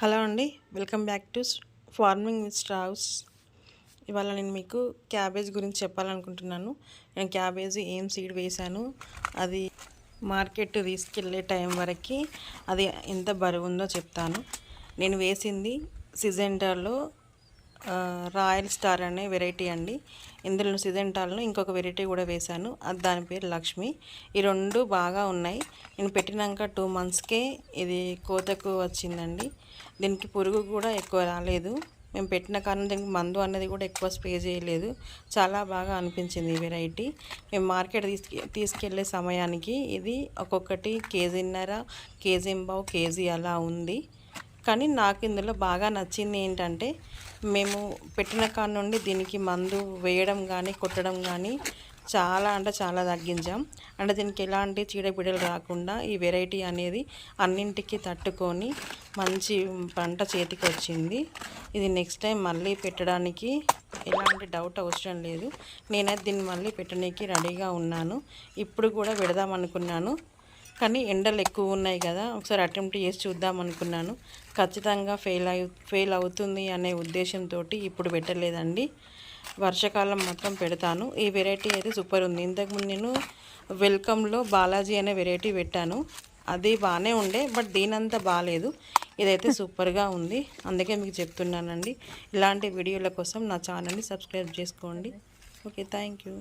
Hello అండి welcome back to farming with straws. ఇవాళ నేను మీకు క్యాబేజ్ గురించి చెప్పాలనుకుంటున్నాను. నేను క్యాబేజీ ఏం సీడ్ వేశాను అది మార్కెట్ తీసుకెళ్ళే టైం వరకు అది ఎంత బరువు ఉందో చెప్తాను. నేను వేసింది సిజెండర్లో రాయల్ స్టార్ అనే వెరైటీ అండి. ఇందులో సిజెంటాల్లో ఇంకొక వెరైటీ కూడా వేశాను. అది దాని పేరు లక్ష్మి. ఈ రెండు బాగా ఉన్నాయి. నేను పెట్టినాక టూ మంత్స్కే ఇది కోతకు వచ్చిందండి. దీనికి పురుగు కూడా ఎక్కువ రాలేదు. మేము పెట్టిన కారణం దీనికి మందు అన్నది కూడా ఎక్కువ స్ప్రే చేయలేదు. చాలా బాగా అనిపించింది ఈ వెరైటీ. మేము మార్కెట్ తీసుకె తీసుకెళ్ళే సమయానికి ఇది ఒక్కొక్కటి కేజీన్నర కేజీ బావు కేజీ అలా ఉంది. కానీ నాకు ఇందులో బాగా నచ్చింది ఏంటంటే మేము పెట్టిన కాడ నుండి దీనికి మందు వేయడం కానీ కొట్టడం కానీ చాలా అంటే చాలా తగ్గించాం. అంటే దీనికి ఎలాంటి చీడపీడలు రాకుండా ఈ వెరైటీ అనేది అన్నింటికి తట్టుకొని మంచి పంట చేతికి వచ్చింది. ఇది నెక్స్ట్ టైం మళ్ళీ పెట్టడానికి ఎలాంటి డౌట్ అవసరం లేదు. నేనైతే దీన్ని మళ్ళీ పెట్టడానికి రెడీగా ఉన్నాను. ఇప్పుడు కూడా పెడదామనుకున్నాను కానీ ఎండలు ఎక్కువ ఉన్నాయి కదా ఒకసారి అటెంప్ట్ చేసి చూద్దాం అనుకున్నాను. ఖచ్చితంగా ఫెయిల్ అయి ఫెయిల్ అవుతుంది అనే ఉద్దేశంతో ఇప్పుడు పెట్టలేదండి. వర్షాకాలం మాత్రం పెడతాను. ఈ వెరైటీ అయితే సూపర్ ఉంది. ఇంతకుముందు నేను వెల్కమ్లో బాలాజీ అనే వెరైటీ పెట్టాను. అది బాగానే ఉండే బట్ దీనంతా బాగాలేదు. ఇదైతే సూపర్గా ఉంది. అందుకే మీకు చెప్తున్నానండి. ఇలాంటి వీడియోల కోసం నా ఛానల్ని సబ్స్క్రైబ్ చేసుకోండి. Okay thank you.